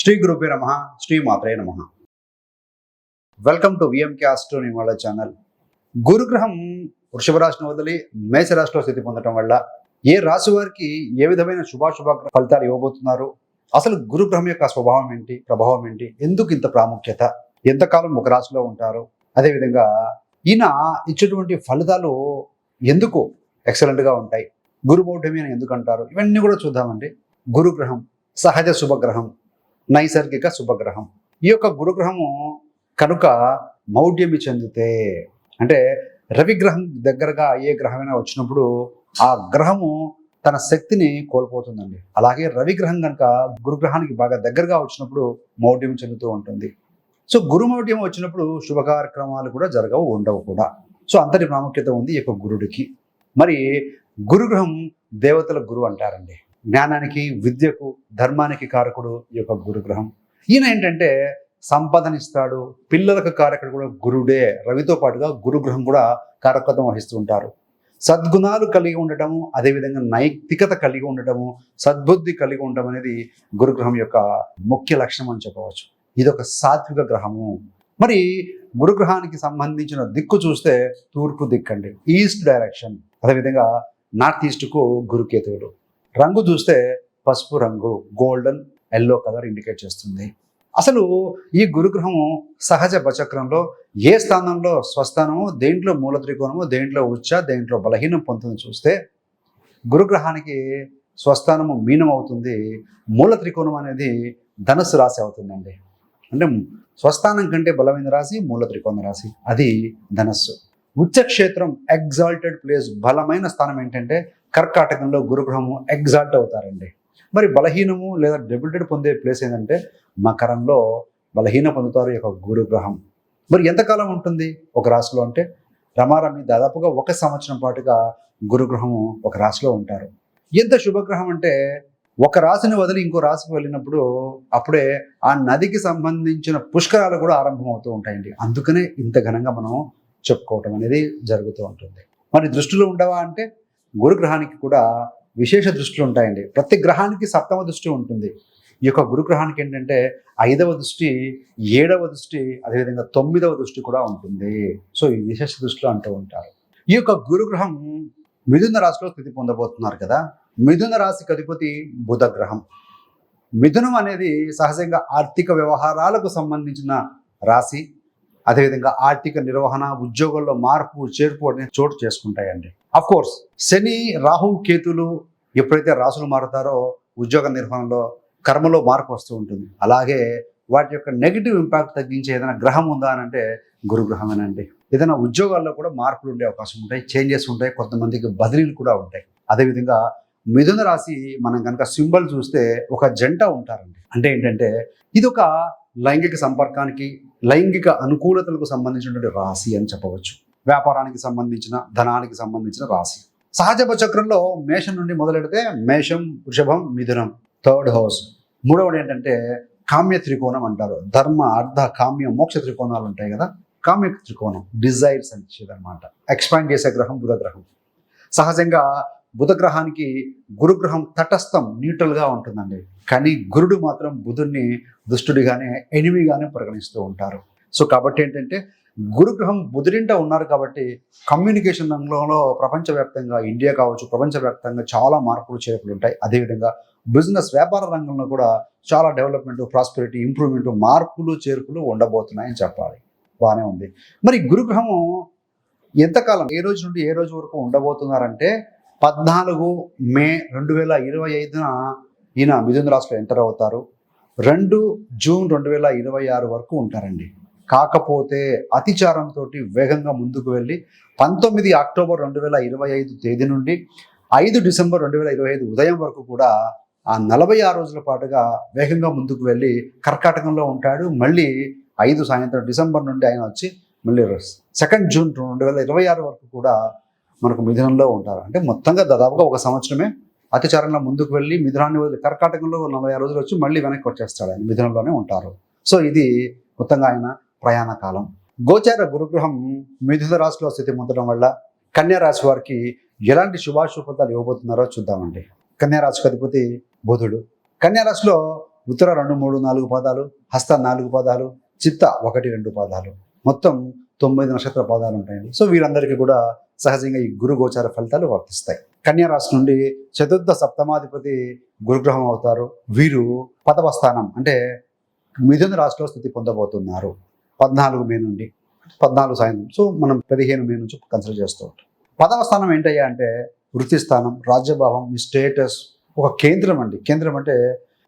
శ్రీ గురుపే నమ శ్రీ మాత్రే నమ. Welcome to VMK ఆస్ట్రోని వాళ్ళ ఛానల్ గురుగ్రహం వృషభ రాశిని వదిలి మేషరాశిలో స్థితి పొందడం వల్ల ఏ రాశి వారికి ఏ విధమైన శుభాశుభ ఫలితాలు ఇవ్వబోతున్నారు? అసలు గురుగ్రహం యొక్క స్వభావం ఏంటి? ప్రభావం ఏంటి? ఎందుకు ఇంత ప్రాముఖ్యత? ఎంతకాలం ఒక రాశిలో ఉంటారు? అదేవిధంగా ఈయన ఇచ్చేటువంటి ఫలితాలు ఎందుకు ఎక్సలెంట్గా ఉంటాయి? గురుమౌఢ్యమి అని ఎందుకు అంటారు? ఇవన్నీ కూడా చూద్దామండి. గురుగ్రహం సహజ శుభగ్రహం నైసర్గిక శుభగ్రహం. ఈ యొక్క గురుగ్రహము కనుక మౌఢ్యమి చెందితే అంటే రవిగ్రహం దగ్గరగా ఏ గ్రహమైనా వచ్చినప్పుడు ఆ గ్రహము తన శక్తిని కోల్పోతుందండి. అలాగే రవిగ్రహం కనుక గురుగ్రహానికి బాగా దగ్గరగా వచ్చినప్పుడు మౌఢ్యం చెందుతూ ఉంటుంది. సో గురుమౌఢ్యం వచ్చినప్పుడు శుభ కార్యక్రమాలు కూడా జరగవు ఉండవు కూడా. సో అంతటి ప్రాముఖ్యత ఉంది ఈ యొక్క గురుడికి. మరి గురుగ్రహం దేవతల గురువు అంటారండి. జ్ఞానానికి విద్యకు ధర్మానికి కారకుడు ఈ యొక్క గురుగ్రహం. ఈయన ఏంటంటే సంపదనిస్తాడు పిల్లలకు కారకుడు కూడా గురుడే. రవితో పాటుగా గురుగ్రహం కూడా కారకత్వం వహిస్తూ ఉంటారు. సద్గుణాలు కలిగి ఉండటము అదేవిధంగా నైతికత కలిగి ఉండటము సద్బుద్ధి కలిగి ఉండడం అనేది గురుగ్రహం యొక్క ముఖ్య లక్షణం అని చెప్పవచ్చు. ఇది ఒక సాత్విక గ్రహము. మరి గురుగ్రహానికి సంబంధించిన దిక్కు చూస్తే తూర్పు దిక్కండి. East direction. అదేవిధంగా నార్త్ ఈస్ట్కు గురుకేతువులు. రంగు చూస్తే పసుపు రంగు గోల్డెన్ ఎల్లో కలర్ ఇండికేట్ చేస్తుంది. అసలు ఈ గురుగ్రహము సహజ బచక్రంలో ఏ స్థానంలో స్వస్థానము దేంట్లో మూల త్రికోణము దేంట్లో ఉచ్చ దేంట్లో బలహీనం పొందుతుంది చూస్తే గురుగ్రహానికి స్వస్థానము మీనం అవుతుంది మూల త్రికోణం అనేది ధనుసు రాశి అవుతుందండి. అంటే స్వస్థానం కంటే బలమైన రాశి మూల త్రికోణ రాశి. అది ధనస్సు. ఉచ్చక్షేత్రం ఎగ్జాల్టెడ్ ప్లేస్ బలమైన స్థానం ఏంటంటే కర్కాటకంలో గురుగ్రహము ఎగ్జాల్ట్ అవుతారండి. మరి బలహీనము లేదా డెబిటెడ్ పొందే ప్లేస్ ఏంటంటే మకరంలో బలహీన పొందుతారు ఈ యొక్క గురుగ్రహం. మరి ఎంతకాలం ఉంటుంది ఒక రాశిలో అంటే? రమారమి దాదాపుగా ఒక సంవత్సరం పాటుగా గురుగ్రహము ఒక రాశిలో ఉంటారు. ఎంత శుభగ్రహం అంటే ఒక రాశిని వదిలి ఇంకో రాశికి వెళ్ళినప్పుడు అప్పుడే ఆ నదికి సంబంధించిన పుష్కరాలు కూడా ఆరంభమవుతూ ఉంటాయండి. అందుకనే ఇంత ఘనంగా మనం చెప్పుకోవటం అనేది జరుగుతూ ఉంటుంది. మరి దృష్టిలో ఉండవా అంటే గురుగ్రహానికి కూడా విశేష దృష్టిలు ఉంటాయండి. ప్రతి గ్రహానికి సప్తమ దృష్టి ఉంటుంది. ఈ యొక్క గురుగ్రహానికి ఏంటంటే ఐదవ దృష్టి ఏడవ దృష్టి అదేవిధంగా తొమ్మిదవ దృష్టి కూడా ఉంటుంది. సో ఈ విశేష దృష్టిలో అంటూ ఉంటారు. ఈ యొక్క గురుగ్రహం మిథున రాశిలో స్థితి పొందబోతున్నారు కదా? మిథున రాశికి అధిపతి బుధ గ్రహం. మిథునం అనేది సహజంగా ఆర్థిక వ్యవహారాలకు సంబంధించిన రాశి. అదేవిధంగా ఆర్థిక నిర్వహణ ఉద్యోగంలో మార్పు చేర్పు అనేది చోటు చేసుకుంటాయండి. అఫ్ కోర్స్ శని రాహు కేతులు ఎప్పుడైతే రాసులు మారుతారో ఉద్యోగ నిర్వహణలో కర్మలో మార్పు వస్తూ ఉంటుంది. అలాగే వాటి యొక్క నెగిటివ్ ఇంపాక్ట్ తగ్గించే ఏదైనా గ్రహం ఉందా అని అంటే గురుగ్రహమేనండి ఏదైనా ఉద్యోగాల్లో కూడా మార్పులు ఉండే అవకాశం ఉంటాయి చేంజెస్ ఉంటాయి కొంతమందికి బదిలీలు కూడా ఉంటాయి. అదేవిధంగా మిథున రాశి మనం కనుక సింబల్ చూస్తే ఒక జంట ఉంటారండి. అంటే ఏంటంటే ఇది ఒక లైంగిక సంపర్కానికి లైంగిక అనుకూలతలకు సంబంధించినటువంటి రాశి అని చెప్పవచ్చు. వ్యాపారానికి సంబంధించిన ధనానికి సంబంధించిన రాశి. సహజ చక్రంలో మేషం నుండి మొదలెడితే మేషం వృషభం మిథునం థర్డ్ హౌస్. మూడవది ఏంటంటే కామ్య త్రికోణం అంటారు. ధర్మ అర్ధ కామ్య మోక్ష త్రికోణాలు ఉంటాయి కదా? కామ్య త్రికోణం డిజైర్స్ అని అనమాట ఎక్స్పాండ్ చేసే గ్రహం బుధగ్రహం. సహజంగా బుధగ్రహానికి గురుగ్రహం తటస్థం న్యూట్రల్గా ఉంటుందండి. కానీ గురుడు మాత్రం బుధుడిని దుష్టుడిగానే ఎనిమిగానే పరిగణిస్తూ ఉంటారు. సో కాబట్టి ఏంటంటే గురుగ్రహం బుధుడింట ఉన్నారు కాబట్టి కమ్యూనికేషన్ రంగంలో ప్రపంచవ్యాప్తంగా ఇండియా కావచ్చు ప్రపంచవ్యాప్తంగా చాలా మార్పులు చేర్పులు ఉంటాయి. అదేవిధంగా బిజినెస్ వ్యాపార రంగంలో కూడా చాలా డెవలప్మెంట్ ప్రాస్పెరిటీ ఇంప్రూవ్మెంట్ మార్పులు చేర్పులు ఉండబోతున్నాయని చెప్పాలి. బాగానే ఉంది. మరి గురుగ్రహం ఎంతకాలం ఏ రోజు నుండి ఏ రోజు వరకు ఉండబోతున్నారంటే పద్నాలుగు మే రెండు వేల ఇరవై ఐదున ఈయన మిథున రాశిలో ఎంటర్ అవుతారు. రెండు జూన్ రెండు వేల ఇరవై ఆరు వరకు ఉంటారండి. కాకపోతే అతిచారంతో వేగంగా ముందుకు వెళ్ళి పంతొమ్మిది అక్టోబర్ రెండు వేల ఇరవై ఐదు తేదీ నుండి ఐదు డిసెంబర్ రెండు వేల ఇరవై ఐదు ఉదయం వరకు కూడా ఆ నలభై ఆరు రోజుల పాటుగా వేగంగా ముందుకు వెళ్ళి కర్కాటకంలో ఉంటాడు. మళ్ళీ ఐదు సాయంత్రం డిసెంబర్ నుండి ఆయన వచ్చి మళ్ళీ సెకండ్ జూన్ రెండు వేల ఇరవై ఆరు వరకు కూడా మనకు మిథునంలో ఉంటారు. అంటే మొత్తంగా దాదాపుగా ఒక సంవత్సరమే అతిచారంలో ముందుకు వెళ్ళి మిథునాన్ని వదిలి కర్కాటకంలో నలభై ఆరు రోజులు వచ్చి మళ్ళీ వెనక్కి వచ్చేస్తాడు ఆయన. మిథునంలోనే ఉంటారు. సో ఇది మొత్తంగా ఆయన ప్రయాణ కాలం. గోచార గురుగ్రహం మిథున రాశిలో స్థితి పొందడం వల్ల కన్యా రాశి వారికి ఎలాంటి శుభాశుభతాలు ఇవ్వబోతున్నారో చూద్దామండి. కన్యా రాశికి అధిపతి బుధుడు. కన్యా రాశిలో ఉత్తర రెండు మూడు నాలుగు పాదాలు హస్త నాలుగు పాదాలు చిత్త ఒకటి రెండు పాదాలు. మొత్తం తొమ్మిది నక్షత్ర పాదాలు ఉంటాయండి. సో వీరందరికీ కూడా సహజంగా ఈ గురు గోచార ఫలితాలు వర్తిస్తాయి. కన్యా రాశి నుండి చతుర్థ సప్తమాధిపతి గురుగ్రహం అవుతారు. వీరు పదవ స్థానం అంటే మిథున రాశిలో స్థితి పొందబోతున్నారు. పద్నాలుగు మే నుండి పద్నాలుగు సాయంత్రం. సో మనం పదిహేను మే నుంచి కన్సిడర్ చేస్తూ ఉంటాం. పదవ స్థానం ఏంటయ్యా అంటే వృత్తి స్థానం రాజ్యభావం మీ స్టేటస్ ఒక కేంద్రం అండి. కేంద్రం అంటే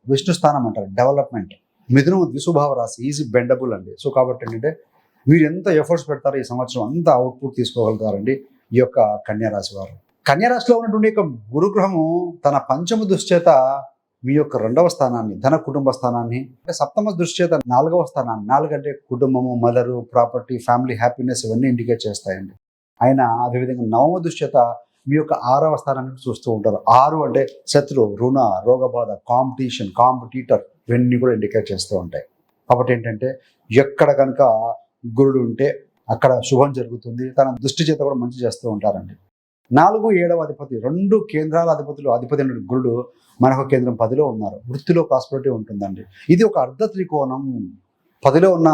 విష్ణు స్థానం అంటారు డెవలప్మెంట్ మిథునం ద్విశుభావ రాశి ఈజీ బెండబుల్ అండి. సో కాబట్టి ఏంటంటే మీరు ఎంత ఎఫర్ట్స్ పెడతారో ఈ సంవత్సరం అంత అవుట్పుట్ తీసుకోగలుగుతారండి ఈ యొక్క కన్యా రాశి వారు. కన్యా రాశిలో ఉన్నటువంటి యొక్క గురుగ్రహము తన పంచమ దుశ్చేత మీ యొక్క రెండవ స్థానాన్ని ధన కుటుంబ స్థానాన్ని అంటే సప్తమ దృష్చేత నాలుగవ స్థానాన్ని నాలుగంటే కుటుంబము మదరు ప్రాపర్టీ ఫ్యామిలీ హ్యాపీనెస్ ఇవన్నీ ఇండికేట్ చేస్తాయండి. ఆయన అదేవిధంగా నవమ దృష్చేత మీ యొక్క ఆరవ స్థానాన్ని చూస్తూ ఉంటారు. ఆరు అంటే శత్రు రుణ రోగబాధ కాంపిటీషన్ కాంపిటీటర్ ఇవన్నీ కూడా ఇండికేట్ చేస్తూ ఉంటాయి. కాబట్టి ఏంటంటే ఎక్కడ కనుక గురుడు ఉంటే అక్కడ శుభం జరుగుతుంది తన దృష్టి చేత కూడా మంచి చేస్తూ ఉంటారండి. నాలుగు ఏడవ అధిపతి రెండు కేంద్రాల అధిపతులు అధిపతి గురుడు మనకు కేంద్రం పదిలో ఉన్నారు. వృత్తిలో ప్రాస్పరిటీ ఉంటుందండి. ఇది ఒక అర్ధ త్రికోణం. పదిలో ఉన్న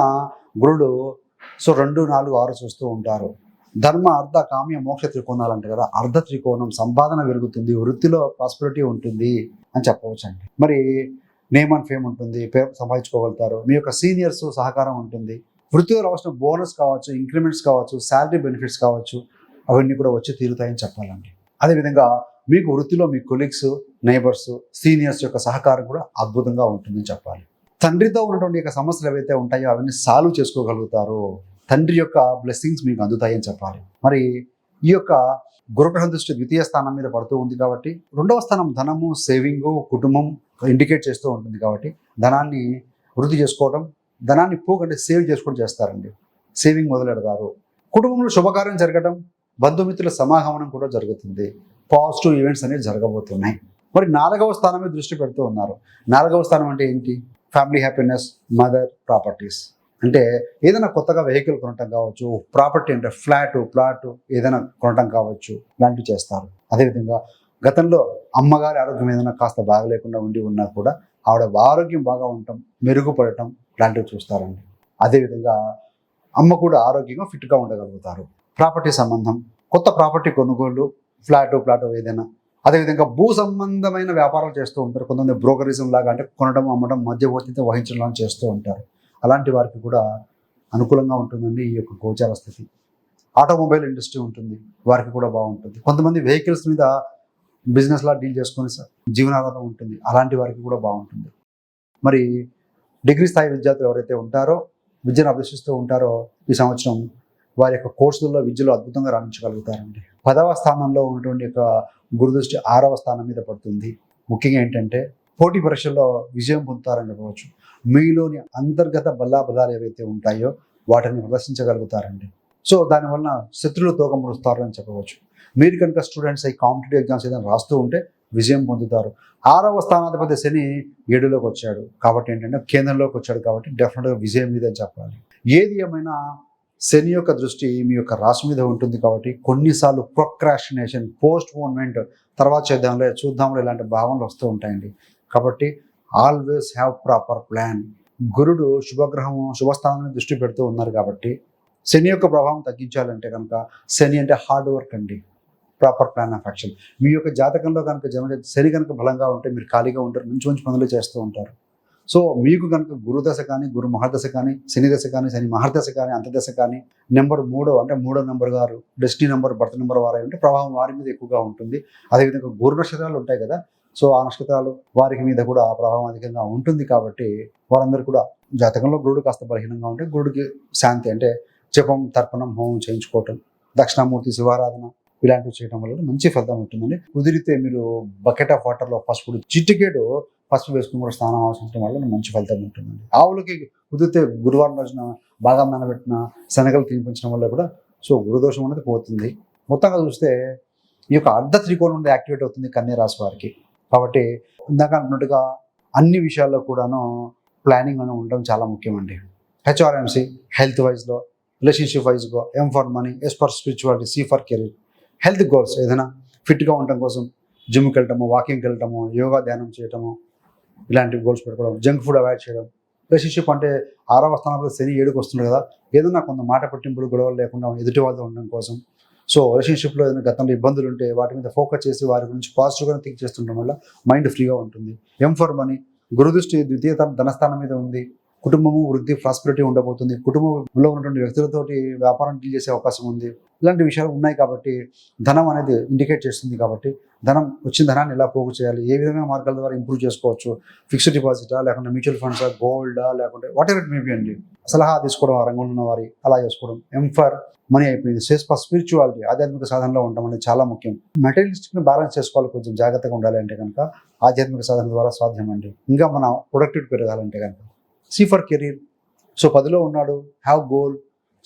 గురుడు సో రెండు నాలుగు ఆరు చూస్తూ ఉంటారు. ధర్మ అర్ధ కామ్య మోక్ష త్రికోణాలు అంటారు కదా అర్ధ త్రికోణం సంపాదన పెరుగుతుంది వృత్తిలో ప్రాస్పరిటీ ఉంటుంది అని చెప్పవచ్చండి. మరి నేమ్ అండ్ ఫేమ్ ఉంటుంది పేరు సంపాదించుకోగలుగుతారు. మీ యొక్క సీనియర్స్ సహకారం ఉంటుంది. వృత్తిలో రావాల్సిన బోనస్ కావచ్చు ఇంక్రిమెంట్స్ కావచ్చు శాలరీ బెనిఫిట్స్ కావచ్చు అవన్నీ కూడా వచ్చి తీరుతాయని చెప్పాలండి. అదేవిధంగా మీకు వృత్తిలో మీ కొలీగ్స్ నైబర్స్ సీనియర్స్ యొక్క సహకారం కూడా అద్భుతంగా ఉంటుందని చెప్పాలి. తండ్రితో ఉన్నటువంటి యొక్క సమస్యలు ఏవైతే ఉంటాయో అవన్నీ సాల్వ్ చేసుకోగలుగుతారు తండ్రి యొక్క బ్లెస్సింగ్స్ మీకు అందుతాయని చెప్పాలి. మరి ఈ యొక్క గురుగ్రహం దృష్టి ద్వితీయ స్థానం మీద పడుతూ ఉంది కాబట్టి రెండవ స్థానం ధనము సేవింగ్ కుటుంబం ఇండికేట్ చేస్తూ ఉంటుంది కాబట్టి ధనాన్ని వృద్ధి చేసుకోవడం ధనాన్ని పోగంటే సేవ్ చేసుకోవడం చేస్తారండి. సేవింగ్ మొదలెడతారు. కుటుంబంలో శుభకార్యం జరగడం బంధుమిత్రుల సమాగమనం కూడా జరుగుతుంది. పాజిటివ్ ఈవెంట్స్ అనేవి జరగబోతున్నాయి. మరి నాలుగవ స్థానం మీద దృష్టి పెడుతూ ఉన్నారు. నాలుగవ స్థానం అంటే ఏంటి? Family happiness mother properties. అంటే ఏదైనా కొత్తగా వెహికల్ కొనటం కావచ్చు ప్రాపర్టీ అంటే ఫ్లాట్ ప్లాట్ ఏదైనా కొనటం కావచ్చు ఇలాంటివి చేస్తారు. అదేవిధంగా గతంలో అమ్మగారి ఆరోగ్యం ఏదైనా కాస్త బాగలేకుండా ఉండి ఉన్నా కూడా ఆవిడ ఆరోగ్యం బాగా ఉండటం మెరుగుపడటం ఇలాంటివి చూస్తారండి. అదేవిధంగా అమ్మ కూడా ఆరోగ్యంగా ఫిట్గా ఉండగలుగుతారు. ప్రాపర్టీ సంబంధం కొత్త ప్రాపర్టీ కొనుగోలు ఫ్లాట్ ప్లాట్ ఏదైనా. అదేవిధంగా భూ సంబంధమైన వ్యాపారాలు చేస్తూ ఉంటారు. కొంతమంది బ్రోకరిజం లాగా అంటే కొనడం అమ్మడం మధ్యవర్తిత వహించడం చేస్తూ ఉంటారు. అలాంటి వారికి కూడా అనుకూలంగా ఉంటుందండి ఈ యొక్క గోచార స్థితి. ఆటోమొబైల్ ఇండస్ట్రీ ఉంటుంది. వారికి కూడా బాగుంటుంది. కొంతమంది వెహికల్స్ మీద బిజినెస్లా డీల్ చేసుకొని జీవనాధారం ఉంటుంది. అలాంటి వారికి కూడా బాగుంటుంది. మరి డిగ్రీ స్థాయి విద్యార్థులు ఎవరైతే ఉంటారో విద్యను అభ్యసిస్తూ ఉంటారో ఈ సంవత్సరం వారి యొక్క కోర్సుల్లో విద్యలో అద్భుతంగా రాణించగలుగుతారండి. పదవ స్థానంలో ఉన్నటువంటి యొక్క గురుదృష్టి ఆరవ స్థానం మీద పడుతుంది. ముఖ్యంగా ఏంటంటే పోటీ పరీక్షల్లో విజయం పొందుతారని చెప్పవచ్చు. మీలోని అంతర్గత బలాబలాలు ఏవైతే ఉంటాయో వాటిని ప్రదర్శించగలుగుతారండి. సో దానివల్ల శత్రులు తోక చెప్పవచ్చు. మీరు కనుక స్టూడెంట్స్ అయి కాంపిటేటివ్ ఎగ్జామ్స్ ఏదైనా రాస్తూ ఉంటే విజయం పొందుతారు. ఆరవ స్థానాధిపతి శని ఏడులోకి వచ్చాడు. కాబట్టి ఏంటంటే కేంద్రంలోకి వచ్చాడు కాబట్టి డెఫినెట్గా విజయం మీద చెప్పాలి. ఏది ఏమైనా శని యొక్క దృష్టి మీ యొక్క రాశి మీద ఉంటుంది కాబట్టి కొన్నిసార్లు ప్రొక్రాషినేషన్ పోస్ట్ పోన్మెంట్ తర్వాత చేద్దాంలే చూద్దాంలో ఇలాంటి భావనలు వస్తూ ఉంటాయండి. కాబట్టి ఆల్వేస్ హ్యావ్ ప్రాపర్ ప్లాన్ గురుడు శుభగ్రహం శుభస్థానాన్ని దృష్టి పెడుతూ ఉన్నారు కాబట్టి శని యొక్క ప్రభావం తగ్గించాలంటే కనుక శని అంటే హార్డ్ వర్క్ అండి. ప్రాపర్ ప్లాన్ ఆఫ్ యాక్షన్ మీ యొక్క జాతకంలో కనుక జన్మ శని కనుక బలంగా ఉంటే మీరు ఖాళీగా ఉంటారు మంచి మంచి పనులు చేస్తూ ఉంటారు. సో మీకు కనుక గురుదశ కానీ గురు మహాదశ కానీ శనిదశ కానీ శని మహర్దశ కానీ అంతదశ కానీ నెంబర్ మూడో అంటే మూడో నెంబర్ గారు డెస్టినీ నెంబర్ బర్త్ నెంబర్ వారు అంటే ప్రభావం వారి మీద ఎక్కువగా ఉంటుంది. అదేవిధంగా గురు నక్షత్రాలు ఉంటాయి కదా సో ఆ నక్షత్రాలు వారికి మీద కూడా ఆ ప్రభావం అధికంగా ఉంటుంది కాబట్టి వారందరూ కూడా జాతకంలో గురుడు కాస్త బలహీనంగా ఉంటే గురుడికి శాంతి అంటే జపం తర్పణం హోమం చేయించుకోవటం దక్షిణామూర్తి శివారాధన ఇలాంటివి చేయడం వల్ల మంచి ఫలితం ఉంటుందండి. కుదిరితే మీరు బకెట్ ఆఫ్ వాటర్లో పసుపుడు చిటికేడు పసుపు వేసుకుని కూడా స్నానం ఆచరించడం వల్ల మంచి ఫలితం ఉంటుందండి. ఆవులకి కుదిరితే గురువారం రోజున బాగా నానబెట్టిన శనగలు తినిపించడం వల్ల కూడా సో గురుదోషం అనేది పోతుంది. మొత్తంగా చూస్తే ఈ యొక్క అర్ధ త్రికోణం అనేది యాక్టివేట్ అవుతుంది కన్యా రాశి వారికి. కాబట్టి ఇందాక అన్నట్టుగా అన్ని విషయాల్లో కూడాను ప్లానింగ్ అని ఉండడం చాలా ముఖ్యమండి. హెచ్ఆర్ఎంసి హెల్త్ వైజ్లో రిలేషన్షిప్ వైజ్గా M for money S for spirituality C for career health goals ఏదైనా ఫిట్గా ఉండటం కోసం జిమ్కి వెళ్ళటము వాకింగ్కి వెళ్ళటము యోగా ధ్యానం చేయటము ఇలాంటి గోల్స్ పెట్టుకోవడం జంక్ ఫుడ్ అవాయిడ్ చేయడం. రిలేషన్షిప్ అంటే ఆరవ స్థానంలో శని ఏడుకు వస్తుంది కదా ఏదైనా కొంత మాట పట్టింపులు గొడవలు లేకుండా ఎదుటి వాళ్ళతో ఉండడం కోసం. సో రిలేషన్షిప్లో ఏదైనా గతంలో ఇబ్బందులు ఉంటే వాటి మీద ఫోకస్ చేసి వారి గురించి పాజిటివ్గా థింక్ చేస్తుండడం వల్ల మైండ్ ఫ్రీగా ఉంటుంది. ఎం ఫర్ మనీ గురుదృష్టి ద్వితీయ ధనస్థానం మీద ఉంది. కుటుంబము వృద్ధి ప్రాస్పెరిటీ ఉండబోతుంది. కుటుంబంలో ఉన్నటువంటి వ్యక్తులతోటి వ్యాపారం డీల్ చేసే అవకాశం ఉంది. ఇలాంటి విషయాలు ఉన్నాయి కాబట్టి ధనం అనేది ఇండికేట్ చేస్తుంది కాబట్టి ధనం వచ్చిన ధనాన్ని ఎలా పోగు చేయాలి? ఏ విధమైన మార్గాల ద్వారా ఇంప్రూవ్ చేసుకోవచ్చు? ఫిక్స్డ్ డిపాజిటా లేకుంటే మ్యూచువల్ ఫండ్సా గోల్డా లేకుంటే వాట్ ఎవర్ ఇట్ మేబీ అండి. సలహా తీసుకోవడం ఆ రంగంలో ఉన్న వారి అలా చేసుకోవడం. ఎంఫర్ మనీ అయిపోయింది. సేస్ ఫర్ స్పిరిచువాలిటీ ఆధ్యాత్మిక సాధనలో ఉండడం అనేది చాలా ముఖ్యం. మెటీరియలిస్టిక్ని బ్యాలెన్స్ చేసుకోవాలి. కొంచెం జాగ్రత్తగా ఉండాలి అంటే కనుక ఆధ్యాత్మిక సాధన ద్వారా సాధ్యం అండి ఇంకా మన ప్రొడక్టివిటీ పెరగాలంటే కనుక సి ఫర్ కెరీర్. సో పదిలో ఉన్నాడు. Have goal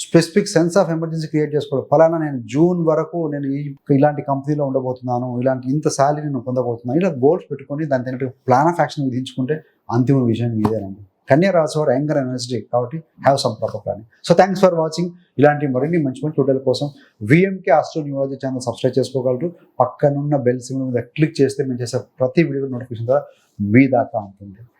specific sense of emergency create చేసుకోవడం ఫలానా నేను జూన్ వరకు నేను ఈ ఇలాంటి కంపెనీలో ఉండబోతున్నాను. ఇలాంటి ఇంత శాలరీ నేను పొందబోతున్నాను. ఇలా గోల్స్ పెట్టుకొని దాని తగ్గట్టు ప్లాన్ ఆఫ్ యాక్షన్ విధించుకుంటే అంతిమ విజయం ఇదేనండి. కన్యా రాశి వారు యాంగర్ ఎనర్జీ కాబట్టి have some proper planning so thanks for watching ఇలాంటి మరిన్ని మంచి మంచి వీడియోల కోసం VMK astro numerology channel subscribe చేసుకోగలరు. పక్కనున్న బెల్ సిమ్ మీద క్లిక్ చేస్తే మేము చేసే ప్రతి వీడియో నోటిఫికేషన్ ద్వారా మీ దాకా ఉంటుంది.